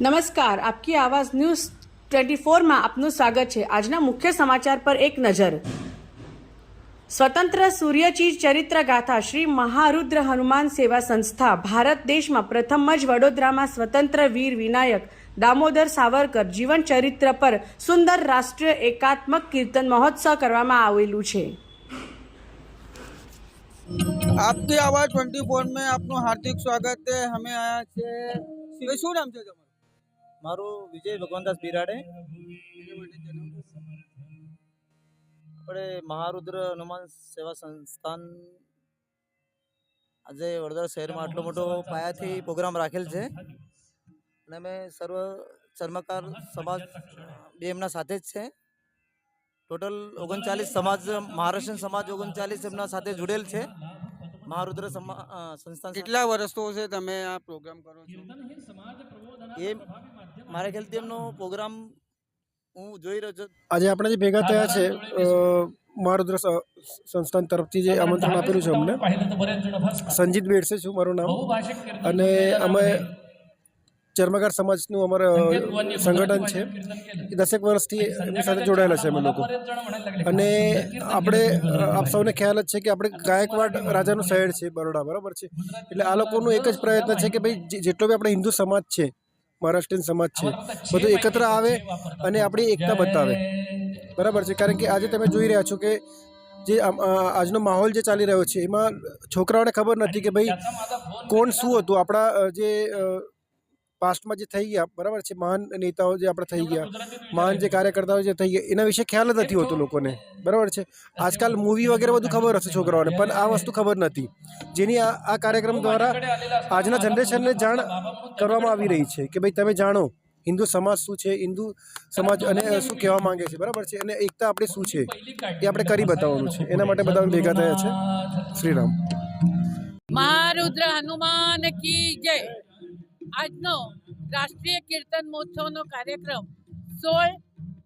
નમસ્કાર, આપકી આવાજ news twenty ફોરમાં આપનું સ્વાગત છે. આજના મુખ્ય સમાચાર પર એક નજર. સ્વતંત્ર સૂર્યચી ચરિત્ર ગાથા શ્રી મહારુદ્ર હનુમાન સેવા સંસ્થા ભારત દેશમાં પ્રથમ જ વડોદરામાં સ્વતંત્ર વીર વિનાયક દામોદર સાવરકર જીવન ચરિત્ર પર સુંદર રાષ્ટ્રીય એકાત્મક કીર્તન મહોત્સવ કરવામાં આવેલું છે. આપકી આવાજ ટ્વેન્ટી ફોર મેં આપનું હાર્દિક સ્વાગત છે. અમે આયા છે શું નામ છે મારું વિજય ભગવાનદાસ બિરાડે. આપણે મહારુદ્ર હનુમાન સેવા સંસ્થાન આજે વડોદરા શહેરમાં આટલો મોટો પાયાથી પ્રોગ્રામ રાખેલ છે. અને અમે સર્વ ચર્મકાર સમાજ બે એમના સાથે જ છે. ટોટલ ઓગણચાલીસ સમાજ મહારાષ્ટ્રીયન સમાજ ઓગણચાલીસ એમના સાથે જોડેલ છે. મહારુદ્ર સંસ્થાન સાથે. કેટલા વર્ષો છે તમે આ પ્રોગ્રામ કરો છો? એ મારા ખ્યાલથી એમનો પ્રોગ્રામ હું જોઈ રહ્યો છું. આજે આપણે જે ભેગા થયા છે મારુદ્ર સંસ્થાન તરફથી જે આમંત્રણ આપેલું છે અમને, સંજીત બેડસે છું મારું નામ. અને અમે ચર્મકાર સમાજનું અમારું સંગઠન છે. એ દસેક વર્ષથી એમની સાથે જોડાયેલા છે અમે લોકો. અને આપણે આપ સૌને ખ્યાલ જ છે કે આપણે ગાયકવાડ રાજાનું શહેર છે બરોડા, બરાબર છે. એટલે આ લોકોનું એક જ પ્રયત્ન છે કે ભાઈ જેટલો બી આપણે હિન્દુ સમાજ છે મહારાષ્ટ્રીયન સમાજ છે. બધું એકત્ર આવે અને આપણી એકતા બતાવે. બરાબર છે. કારણ કે આજે તમે જોઈ રહ્યા છો કે જે આજનો માહોલ જે ચાલી રહ્યો છે એમાં છોકરાઓને ખબર નથી કે ભાઈ કોણ શું હતું? આપણા જે પાસ્ટમાં જે થઈ ગયા બરાબર છે? મહાન નેતાઓ જે આપણે થઈ ગયા મહાન જે કાર્યકર્તાઓ જે થઈ ગયા એના વિશે ખ્યાલ જ નથી હોતો લોકોને બરાબર છે? આજકાલ મૂવી વગેરે બધું ખબર હશે છોકરાઓને પણ આ વસ્તુ ખબર નથી. જેની આ આ કાર્યક્રમ દ્વારા આજના જનરેશનને જાણ કરવામાં આવી રહી છે કે ભાઈ તમે જાણો હિન્દુ સમાજ શું છે હિન્દુ સમાજ અને શું કહેવા માંગે છે બરાબર છે? અને એકતા આપણે શું છે એ આપણે કરી બતાવવાનું છે. એના માટે બધા ભેગા થયા છે. શ્રીરામ. મહારુદ્ર હનુમાન કી જય. આજનો રાષ્ટ્રીય કીર્તન મહોત્સવનો કાર્યક્રમ સોળ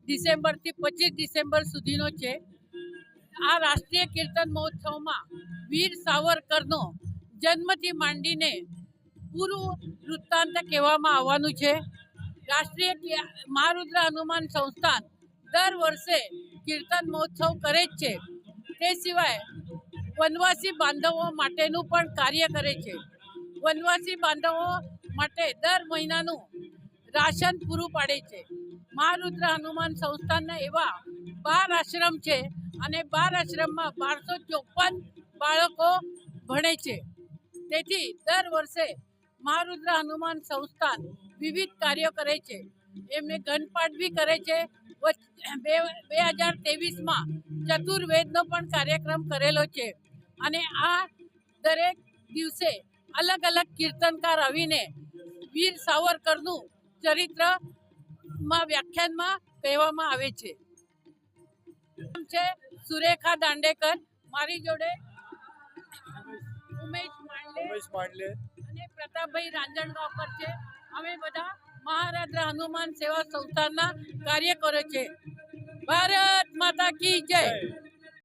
ડિસેમ્બરથી પચીસ ડિસેમ્બર સુધીનો છે. આ રાષ્ટ્રીય કીર્તન મહોત્સવમાં વીર સાવરકરનો જન્મથી માંડીને પૂરું વૃત્તાંત કહેવામાં આવવાનું છે. રાષ્ટ્રીય મહારુદ્ર હનુમાન સંસ્થાન દર વર્ષે કીર્તન મહોત્સવ કરે જ છે. તે સિવાય વનવાસી બાંધવો માટેનું પણ કાર્ય કરે છે. વનવાસી બાંધવો માટે દર મહિનાનું રાશન પૂરું પાડે છે. મહારુદ્ર હનુમાન સંસ્થાનના એવા બાર આશ્રમ છે અને બાર આશ્રમમાં બારસો ચોપન બાળકો ભણે છે. તેથી દર વર્ષે મહારુદ્ર હનુમાન સંસ્થાન વિવિધ કાર્યો કરે છે. એમને ઘનપાઠ બી કરે છે. બે બે હજાર તેવીસમાં ચતુર્વેદનો પણ કાર્યક્રમ કરેલો છે. અને આ દરેક દિવસે અલગ અલગ કીર્તનકાર આવીને વીર સાવરકરનું ચરિત્રમાં વ્યાખ્યાનમાં કહેવામાં આવે છે. છે સુરેખા દાંડેકર. મારી જોડે ઉમેશ માંડલે અને પ્રતાપભાઈ રાંજણગાંવકર છે. અમે બધા મહારાજા હનુમાન સેવા સંસ્થાના કાર્યકરો છે. ભારત માતા કી જય.